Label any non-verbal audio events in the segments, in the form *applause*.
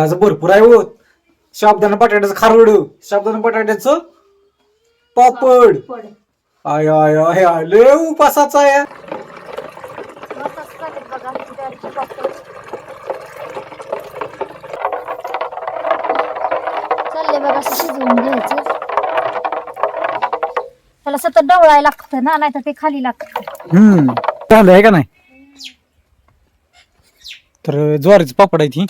आज भरपूर आहे होत शाबदाना बटाट्याचं खारवड. शाबदाना बटाट्याचं पापड. पड आय आय आय आय लय उपासाचा चालेल बघा शिजवून घ्यायचं. त्याला सतत डवळायला लागतं ना नाही तर ते खाली लागतं. हम्म. आहे का नाही? तर ज्वारीचं पापड आहे ती.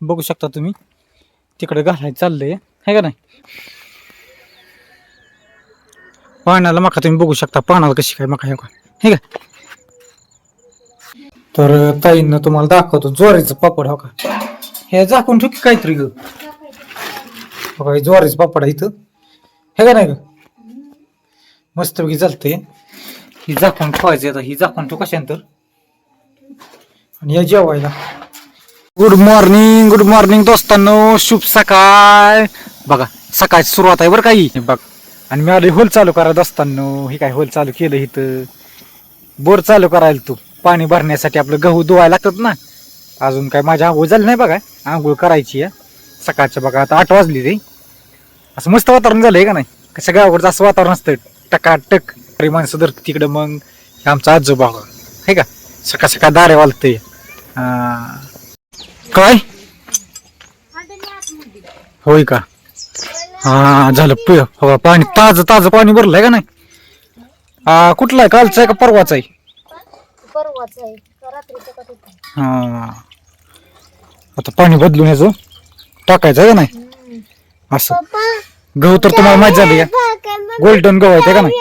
बघू शकता तुम्ही. तिकडे घालायचं चाललंय. आहे का नाही? पाण्याला मका तुम्ही बघू शकता. पाण्याला कशी काय मका हे का हे का? तर ताईंना तुम्हाला दाखवतो. ज्वारीचं पापड हो का? हे झाकून ठेव की काहीतरी ग. हो ज्वारीचं पापड आहे इथं. हे का नाही ग? मस्तपैकी चालतंय ही झाकून ठेवायची आता. ही झाकून ठेव कशानंतर? आणि या जेवायला. गुड मॉर्निंग गुड मॉर्निंग दोस्तांनो. शुभ सकाळ. बघा सकाळची सुरुवात आहे बरं काही बघ आणि मी आले होल चालू करा दोस्तांनो. हे काय होल चालू केलं इथं? बोर चालू करायला तू. पाणी भरण्यासाठी आपलं गहू धुवायला लागतात ना. अजून काय माझ्या आंघोळ झाली नाही बघा. आंघोळ करायची आहे. सकाळच्या बघा आता आठ वाजली रे. असं मस्त वातावरण झालंय का नाही? कसं गावाकडचं असं वातावरण असतं. टकाटक. अरे माणसं धरत तिकडं मग. हे आमचा आजोबा. हे का? सकाळ सकाळ दारे वालतंय. काय? होय का? हा झालं. प हो, पाणी ताज ताज पाणी भरलंय का नाही? हा कुठलं आहे? कालचं आहे का परवाचं आहे? परवाच आहे का रात्रीचं का ते हा. आता पाणी बदलून याचं टाकायचं आहे का नाही? असं. गहू तर तुम्हाला माहीत झाली का गोल्डन गहू आहे ते का नाही?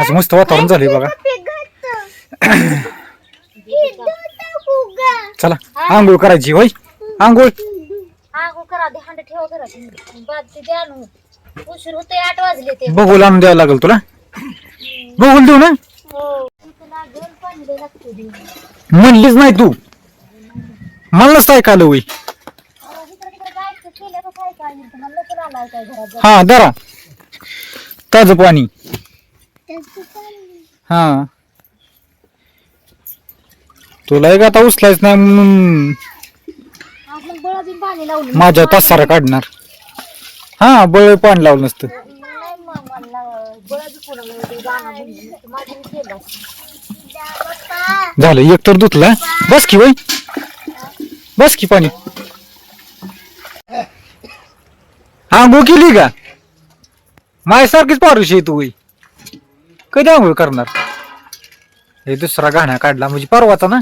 असं मस्त वातावरण झालंय बघा. *coughs* *coughs* चला आंघोळ करायची होय? आंघोळ. आगो करा दे हांड ठेवा करा बाद ते द्या. उशीर होते आठ वाजले ते. बघूल आणून द्यावं लागेल तुला. बघूल देऊ ना. हो. तुला घेऊन पाणी लय लागते दे. म्हणलीच नाही तू. मला नसतं ऐकायला होई अहो, इकडं तिकडं जायचं केलं तर काय काय. मला काय घरात. हा दरा ताज पाणी. हा. तुला एक आता उचलायच नाही म्हणून माझ्या तासारा काढणार. हा बळ पाणी लावलं नसतं. झालं एक तर धुतला बस की बाई. बस की पाणी. आंघोळ केली का? माझ्यासारखीच पारुशी तू कधी आंघोळ करणार? हे दुसरा गाणा काढला म्हणजे परवाचा ना?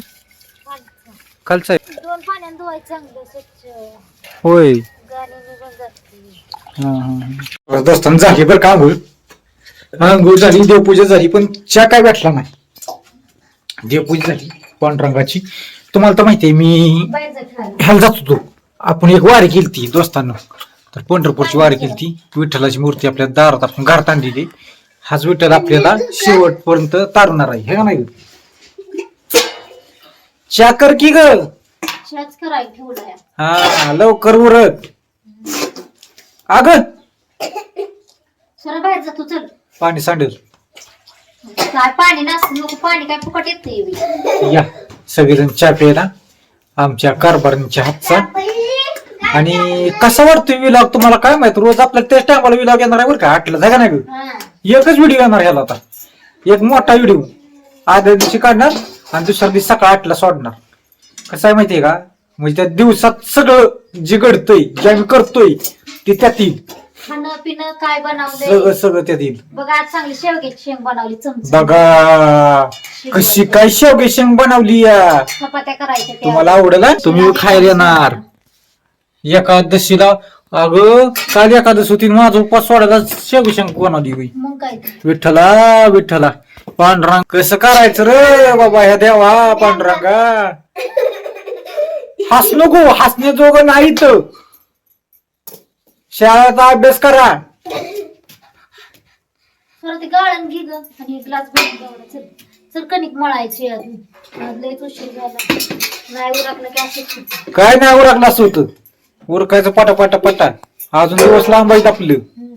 कालचा. आहे. दोन पाण्याने धुवायचं चांगलं स्वच्छ. होय. गाणी निघून जाते दोस्तांना झाली बरं का आंघोळ? आंघोळ झाली देवपूजा झाली पण चहा काय भेटला नाही. देवपूजा झाली पांडुरंगाची. तुम्हाला तर माहिती आहे मी बाहेर. ह्याला जात होतो. आपण एक वारी केली ती दोस्तांना. तर पंढरपूरची वारी केली ती विठ्ठलाची मूर्ती आपल्या दारात आपण घरात आणलेली. हाच विठ्ठल आपल्याला शेवटपर्यंत तारणार आहे. हे का नाही? चाकर की ग. ठेवलाय. हा लवकर उरत अग. सर बाहेर जा तू चल. पाणी सांडेल. काय पाणी नसतं नको पाणी काय फुकट येत या. सगळेजण चहा प्यायला. आमच्या कारभारांच्या हातचा. आणि कसा वाटतोय विलॉग तुम्हाला? काय माहीत? रोज आपल्याला तेच टायमाला विलॉग येणार आहे बरं का? आठला जागा नाही गं? हा. एकच व्हिडिओ येणार ह्याला आता. एक मोठा व्हिडिओ आदल्या दिवशी काढणार आणि दुसऱ्या दिवशी सकाळ आठला सोडणार. कसं आहे माहितीये का? म्हणजे त्या दिवसात सगळं जे घडतंय जे आम्ही करतोय ते त्यात येईल. खाणं पिणं काय बनवलंय? सगळं सगळं त्यात येईल. बघा आज चांगली शेवग्याची शेंग बनवली चमच बघा कशी काय शेवगे शेंग बनवली या. चपात्या करायच्या त्या. तुम्हाला आवडेल? हा? तुम्ही खायला येणार. एकादशीला अगं काल एकादश होती आणि माझा उपवास सोडायला शेंग बनवली बाई? मग काय ते. विठ्ठला विठ्ठला. पांडुरंग कसं करायचं रे बाबा ह्या देवा पांडुरंगा? हस नको हसण्याजोगं नाही तर शाळेचा अभ्यास करा. थोडं ते गाळण घे ग आणि ग्लास भरून गावडा चल चल कणिक मळायची अजून. आज लयच उशीर झाला. नाही उरकलं की असंच होतं. काय नाही उरकला असं होतं. उरकायचं पटा पटा पटा अजून दिवस लांब आहेत आपलं. हम्म.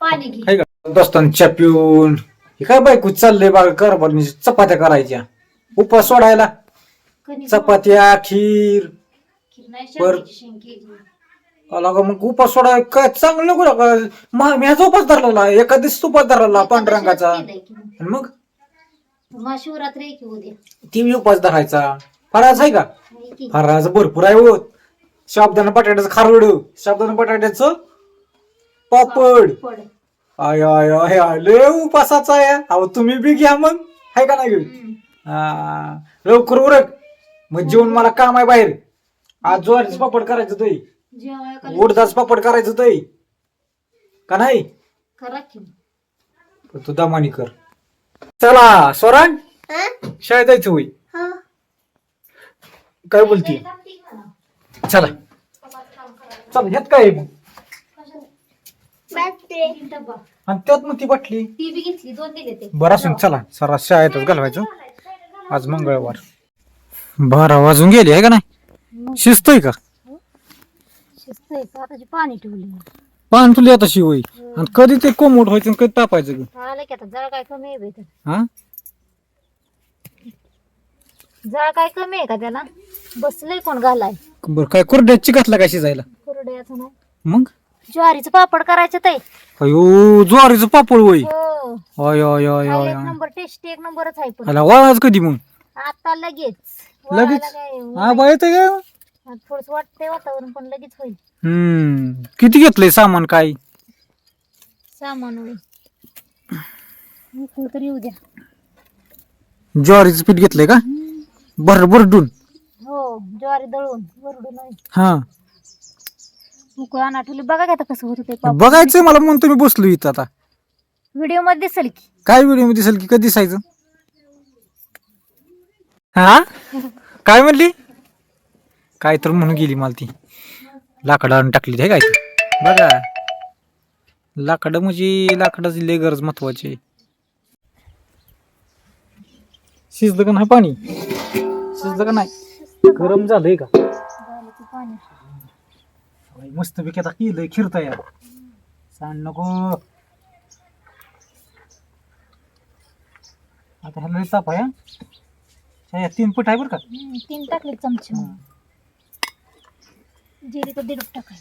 पाणी घे. काय का दोस्तांच्या पिऊन. हे काय बायको चाललंय बघा कर चपात्या करायच्या. उपवास सोडायला. चपात्या खीर. खीर नाही बर. शेवग्याची शेंग केली. आला का मग उपास सोडा. काय चांगलं नको का महा मी ह्याचा उपास धरला एका दिवस उपास धरला केलंय की मग. आणि मग? महाशिवरात्री आहे की उद्या? ती बी उपास धरायचा. फराज आहे का? आहे की. फराज भरपूर आहे होत शाबदाना बटाट्याचं खारवड. शाबदाना बटाट्याचं पापड. पड आय आय आय आय. लय उपासाचा आहे. अहो तुम्ही बी घ्या मग. आहे का नाही. हा, लवकर उरक. मग जेवण मला काम आहे बाहेर. आज ज्वारीच पापड करायचं जेवाय का उडदाच पापड करायचं तोय का नाही? करा की. तू दमानी कर. चला स्वरांग. शाळेत जायचं होई काय बोलती? चला. चल ह्यात काय? आहे मग आणि त्यात मग ती बाटली? ती बी घेतली दोन दिले ते. बरं असून चला. सरा शाळेतच घालवायचं. आज मंगळवार. बारा वाजून गेली आहे का नाही? शिस्त आहे का? पाणी ठेवली. पान तुला आता शिवई आणि कधी ते कोंबड व्हायचं आणि कधी तापायचं ग? आलं की आता जळ काय कमी आहे बाई. हा? जळ काय कमी आहे का त्याला? बसलंय कोण घालाय? बरं काय कुरड्याची घातला काय शिजायला? कुरड्याचं नाही. मग? ज्वारीचं पापड करायचं ते अयो ज्वारीचं पापड होई हो. अय अय अय अय एक नंबर टेस्ट एक नंबरच आहे पण. वाज कधी मग? आता लगेच. लगेच? वळायला काय हा बाय येतं का थोडस वाटतंय वातावरण पण लगेच होईल. हम्म किती घेतलंय सामान काय? सामान होईल उकळू तर येऊ द्या. ज्वारीचं पीठ घेतलंय का? बर बरडून हो ज्वारी दळून वरडून हा. उकळ आणा ठेवली. बघा की आता कसं होत ते पापड. बघायचंय मला म्हणून तुम्ही बसलो इथं आता. व्हिडिओमध्ये दिसेल की. काय व्हिडिओमध्ये दिसेल की कधी दिसायचं? हा? काय म्हणली? काय तर म्हणून गेली मला ती. लाकडं आणून टाकली हे काय ते. बघा. लाकडं म्हणजे लाकडाची लय गरज महत्वाची आहे. शिजलं का नाही पाणी? शिजलं का नाही? गरम झालंय का? झालं पाणी. मस्त पैकी आता केलंय खिरता या सांड नको. आता ह्याला लय ताप आहे हा. ह्या तीन पट आहे बरं का? हम्म, तीन टाकले चमचे जिरे तर दीड टाकाय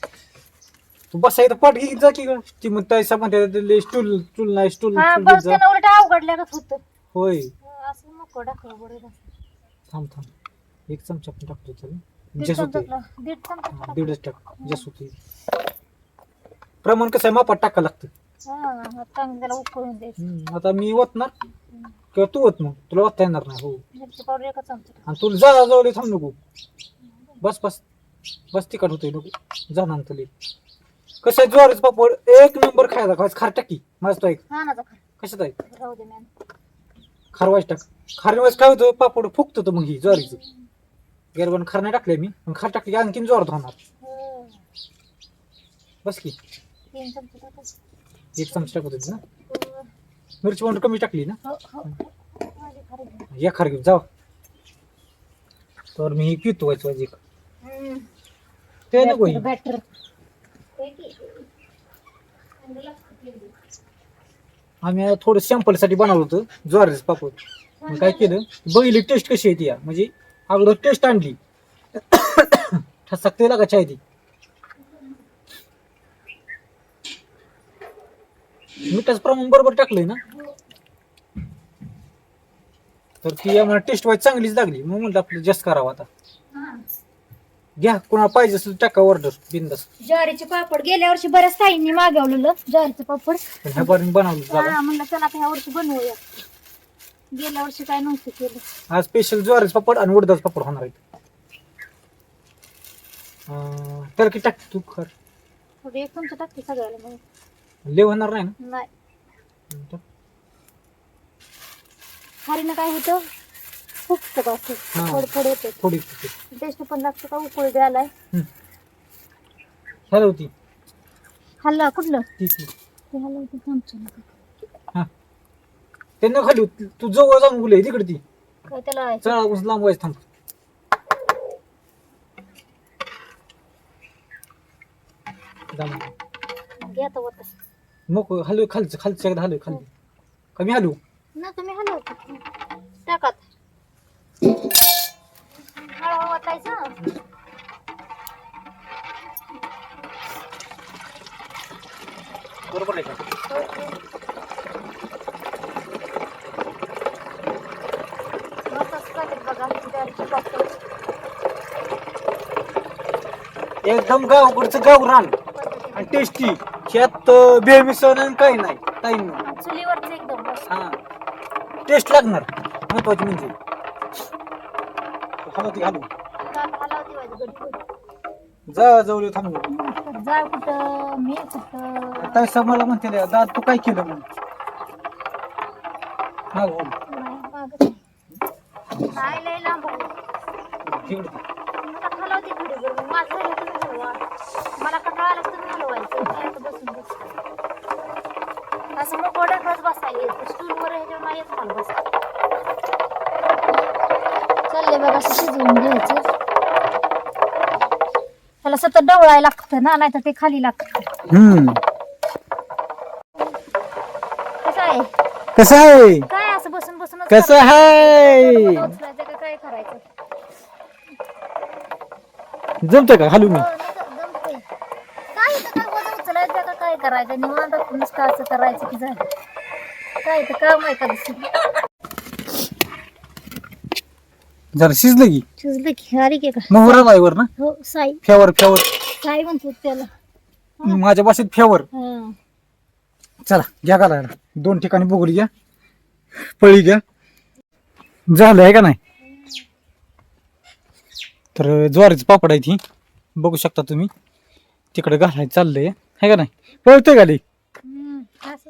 तू बसायचं पाठ घेत जा की ग. ती मग तैसा म्हणते स्टूल स्टूल नाही स्टूल हा घेत बघ जा. त्यानं उलट अवघडल्यागत होत. होय. असं नको टाकलं बरं थांब थांब. एक चमचा पण टाकतो चल दीड जस होते चमचा दीड चमचा टाक. दीडच टाक. जस होते प्रमाण कसं आहे मापात टाका लागतं. आता चांगलं त्याला उकळून द्यायचं. हम्म, आता मी ओतणार. किंवा तू ओत मग. तुला ओतता येणार नाही हो. पावडर एका चमचा. आणि तुला जा जवळ थांब नको. बस बस. बस तिकट होतोय नको. जा नंतर. कसं आहे ज्वारीच पापड एक नंबर खायला खायचं. खार टाकी. माझं तो ऐक खा कशात आहे? खारवायच टाक. खारवायच काय होतं पापड फुगतं तर मग ही ज्वारीचं. गॅरबन खार नाही टाकले मी पण खार टाकली की आणखीन जोरात होणार हो. बस की तीन चमचे टाकायचे. एक चमचा टाकत होती ना हो. मिरची पावडर कमी टाकली ना हो, हो. माझे खरे घे. या खार घेऊन जाऊ तर मी ही पितो व्हायचं हम्म. ते नको बॅटर, बॅटर. हे की. आम्ही थोडं सॅम्पलसाठी बनवलं होतं ज्वारीचं पापड मग काय केलं बघितली टेस्ट कशी आहे ती या म्हणजे अगोदर टेस्ट आणली ठसक ते लागा चाय ती मिठाचं प्रमाण बरोबर टाकलंय ना. तर ती आम्हाला टेस्ट वाईज चांगलीच लागली. मग म्हटलं आपलं जास्त करावं आता. घ्या कोणाला पाहिजे असेल टाका ऑर्डर बिंदास. ज्वारीचे पापड गेल्या वर्षी बऱ्याच ताईंनी मागवलेलं ज्वारीचं पापड. पण ह्या बनवलं हा म्हणलं चला आता ह्या वर्षी बनवूया. गेल्या वर्षी काय नव्हतं केलं. आज स्पेशल ज्वारीच पापड आणि उडदाच पापड होणार आहेत. अं, त्याला की टाक तू खर. एक टाकते सगळ्याला मग. लेव होणार नाही ना? नाही. खारीनं काय होतं? फुगतं का हा. थोडं येतं टेस्ट पण लागतं का? उकळी द्यायलाय होती. खाल्लं कुठलं? ती ती ते हलव ते चमचा. हा ते न खाली. तू जवळ जाऊन गुले तिकडे ती काय त्याला? चला उस लांब व्हायचं थांब जा मग. घ्या तर वरती. नको हलव खालचं खालचं एकदा खाली कमी हलव ना तुम्ही हलव टाकात एकदम गावकडचं गावरान. आणि टेस्टी ह्यात बेमिसन आणि काही नाही. काही नाही चुलीवरचं एकदम मस्त. हा. टेस्ट लागणार. महत्वाची म्हणजे. घालू. हलावती गडबड. जा जवळ थांबू. जाळ कुठं? मी कुठं? ताई साहेब मला म्हणते दादा तू काय केलं म्हणून? हा हो नाही, मागं नाही. नाही लय लांब आहे. तिकडे मला हलवते थोडी बरं मग माझं झालं तुम्ही हलवा मला कंटाळा आला तर तुम्ही हलवायचं मी आता बसून बस असं मग गोड्याकडच बसायला येत. स्टूलवर ह्याच्यावर नाही येत मला बस. चालले बघा असं शिजवून घ्यायचं. त्याला सतत डवळायला लागतं ना नाही तर ते खाली लागतं. कसं आहे? कसं आहे? काय असं बसून बसूनच कसं आहे उचलायचं का काय करायचं जमतंय का? घालू मी नुसतं जमतंय. काय इथं काय वजन उचलायचं का? काय करायचं? निवांत नुसतं असं करायचं की झालं. काय इथं काम आहे का दुसरं? जरा शिजलं की? शिजलं की. अरे की? का मोहरा ना? हो साई. फेवर फेवर साई म्हणतो त्याला. माझ्या भाषेत फेवर हा. चला घ्या घालायला. दोन ठिकाणी बघूली घ्या. पळी घ्या. झालं आहे का नाही? तर ज्वारीचं पापड आहे ती. बघू शकता तुम्ही. तिकडे घालायचं चाललंय. आहे का नाही? पळतंय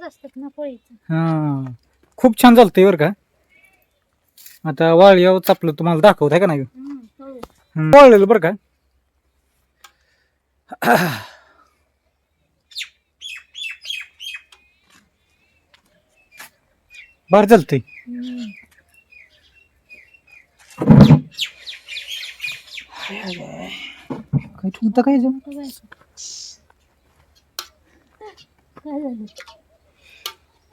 असंच ना पोळीचं हा. खूप छान चालतंय बरं का. आता वाळ्यावर चापलं तुम्हाला दाखवत आहे का नाही हम्म, हो. हम्म. वाळलेलं बरं का? बरं चालतंय हम्म. काय जमत काय काय? झालं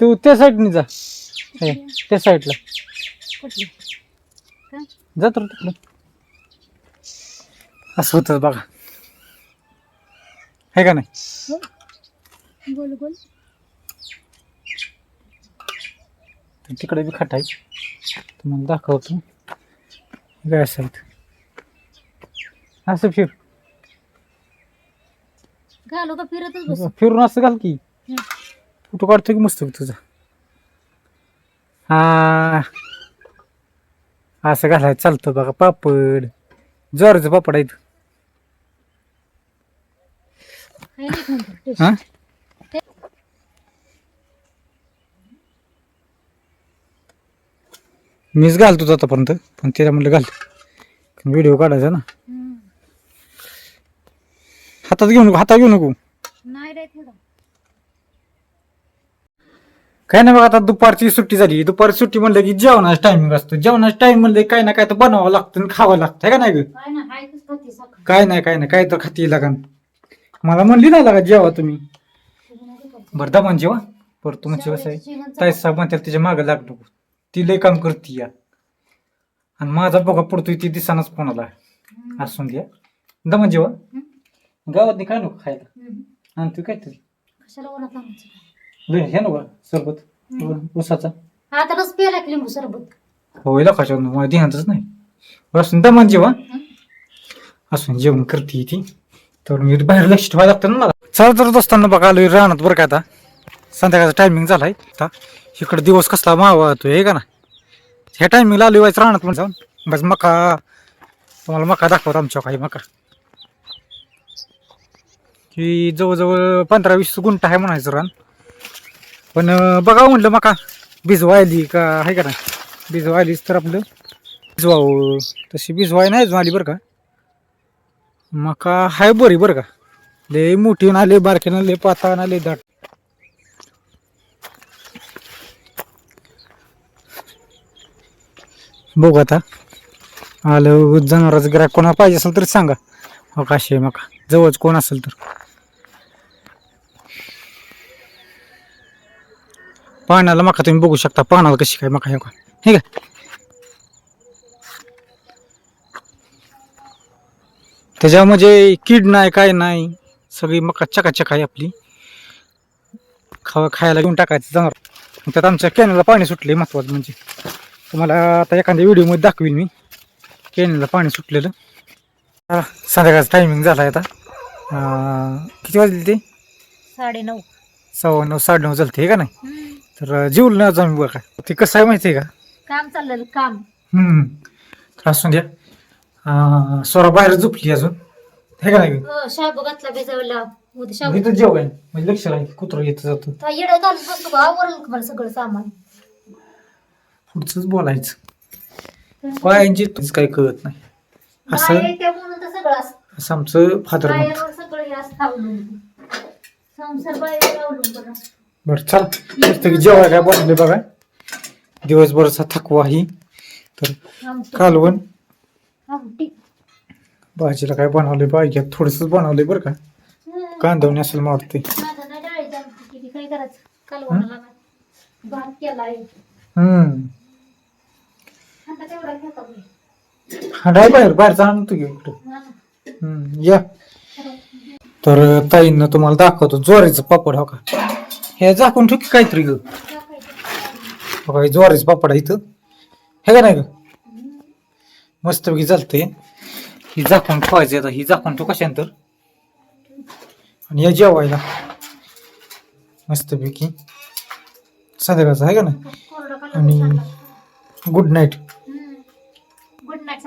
तू त्या साईडने जा. हे, त्या साईडला. कुठली काय जा तर तिकडं. असं होतच बघा. हे का नाही? हो गोल गोल तर तिकडे बी खट आहे तुम्हाला दाखवतो. काय असं आहे. असं फिर. घालू का फिरतच बस. फिरून असं घाल की. फोटो काढतो की मस्त तुझा. हा. असं घालायचं चालतं बघा पापड. ज्वारीचं पापड आहेत. टेस्ट. हा? मीच घालतो आतापर्यंत पण तिला म्हणलं घाल व्हिडिओ काढायचा ना. हातात घेऊ नको हातात घेऊ नको. नाही रे थोडं. काय नाही बघा आता दुपारची सुट्टी झाली. दुपारची सुट्टी म्हणलं की जेवणाचा टायमिंग असतो. जेवणाचा टाइम म्हणलं काय ना काय तर बनवावं लागतं आणि खावं लागतं है का नाही ग? काय ना हाय कसं खाते साखर काय नाही काय नाही काय तर खाती लागन मला म्हणली नाही लागा जेवा तुम्ही. बरं दमान जेवा. बरं तुमची कसं आहे. ताई साहेब म्हणतात तिच्या मागं लाग नको. ती लय काम करते या. आणि माझा बघा पडतोय ती दिसानाच कोणाला. असून द्या. दमान जेवा. गावात काय नको खायला. आणि तू काय तरी. कशाला उन्हात? लय हे नको सरबत. उसाचा. आता रस प्यायला की लिंबू सरबत. होय लक्षात मला ध्यानच नाही. असून दमान जेवा असून जेवण करते ती. तर मी बाहेर लक्ष ठेवायला लागतं ना मला. चला असताना बघा आलोय राहणार बरं का आता. संध्याकाळचा टायमिंग झालाय. आता इकडे दिवस कसला मावा येतोय हे का ना. ह्या टायमिंगला आलोय व्हायचं राहणार पण जाऊन. बस मका. तुम्हाला मका दाखवत आमच्या काही मका. ही जवळजवळ पंधरा वीस गुंठ आहे म्हणायचं रान. पण बघा म्हटलं मका. भिजवायली का आहे का ना भिजवायलीच तर आपलं. भिजवावं. तशी भिजवाय नाही आली बरं का. मका हाय बरी बरं का. लय मोठी ना लय बारकी ना लय पाता ना दाट. बघू आता. आलं जनावराचं ग्राहक कोणा पाहिजे असेल तर सांगा. हो काशी आहे मका. जवळच कोण असेल तर. पाण्याला मका तुम्ही बघू शकता पाण्याला कशी काय मका हे का हे का त्याच्या म्हणजे कीड नाही काय नाही सगळी मका चकाचक आहे आपली. खावा खायला घेऊन टाकायचं जाणार. त्यात आमच्या कॅनलला पाणी सुटले महत्वाचं म्हणजे. तुम्हाला आता एखाद्या व्हिडिओमध्ये दाखवील मी. कॅनलला पाणी सुटलेलं. संध्याकाळचा टायमिंग झाला आता. किती वाजले ते? साडे नऊ. सव्वा नऊ साडे नऊ झालते हे का नाही? तर जेवलं आम्ही बघा. ते कसं आहे माहिती आहे का? काम चाललेलं काम. हम्म. तर असून द्या. अं, स्वरा बाहेर झोपली अजून. हे का नाही? हो, शाबू घातला भिजवला. उद्या शाबू इथं जेवण म्हणजे लक्ष राहील कुत्र येत जातं. येडं घालून बसतो का आवरलं का मला सगळं सामान? पुढचंच बोलायचं. पायांची काही कळत नाही. असं बाहेर त्या म्हणून तर सगळं असतं. असं आमचं फादर मत बाहेरवर सगळं हे असतं अवलंबून संसार बाहेर अवलंबून असतो बरं चल. मस्त की जेवाय काय बनवले बघा. दिवसभरचा थकवा ही तर कालवण. भाजीला काय बनवले पाहिजे थोडंसंच बनवलंय बरं का. कांदवणी असेल मला वाटते माझं नाही डाळीची आमटी केली. काय करायचं? कालवणाला नाही भात केलाय. हम्म. आता तेवढा घेता मी. हा नाही बाहेर बाहेरचा आणतो की इकडं. या. तर ताईंना तुम्हाला दाखवतो. ज्वारीचं पापड हो का? हे झाकून ठेव की काहीतरी ग. बघा ज्वारीच हे पापड इथं. हे का नाही ग? मस्तपैकी चालतंय ही झाकून ठेवायचं आता. ही झाकून ठेव कशानंतर आणि या जेवायला. मस्तपैकी. संध्याकाळचं आहे का ना आणि गुड नाईट गुड नाईट